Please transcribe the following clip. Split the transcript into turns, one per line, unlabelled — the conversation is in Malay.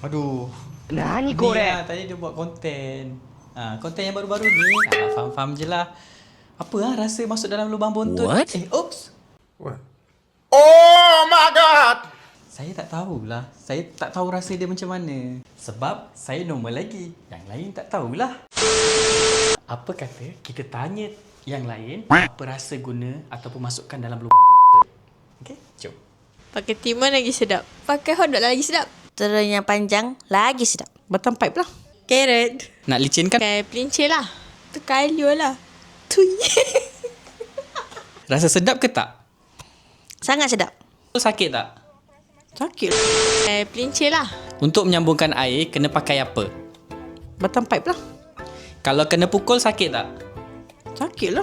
Aduh.
Nani
Ni lah, tadi dia buat konten. Ha, konten yang baru-baru ni. Ha, faham-faham je lah. Apa lah rasa masuk dalam lubang bontot?
What?
Eh, oops.
What? Oh my god!
Saya tak tahulah. Saya tak tahu rasa dia macam mana. Sebab saya normal lagi. Yang lain tak tahulah. Apa kata kita tanya yang lain apa rasa guna ataupun masukkan dalam lubang.
Pakai timun lagi sedap. Pakai hotdog lagi sedap.
Terus yang panjang lagi sedap.
Bottom pipe lah.
Carrot.
Nak licinkan?
Pakai pelincir lah. Tu kayu lah. Tui.
Rasa sedap ke tak?
Sangat sedap.
Sakit tak?
Sakit.
Pakai pelincir lah.
Untuk menyambungkan air, kena pakai apa?
Bottom pipe lah.
Kalau kena pukul, sakit tak?
Sakit lah.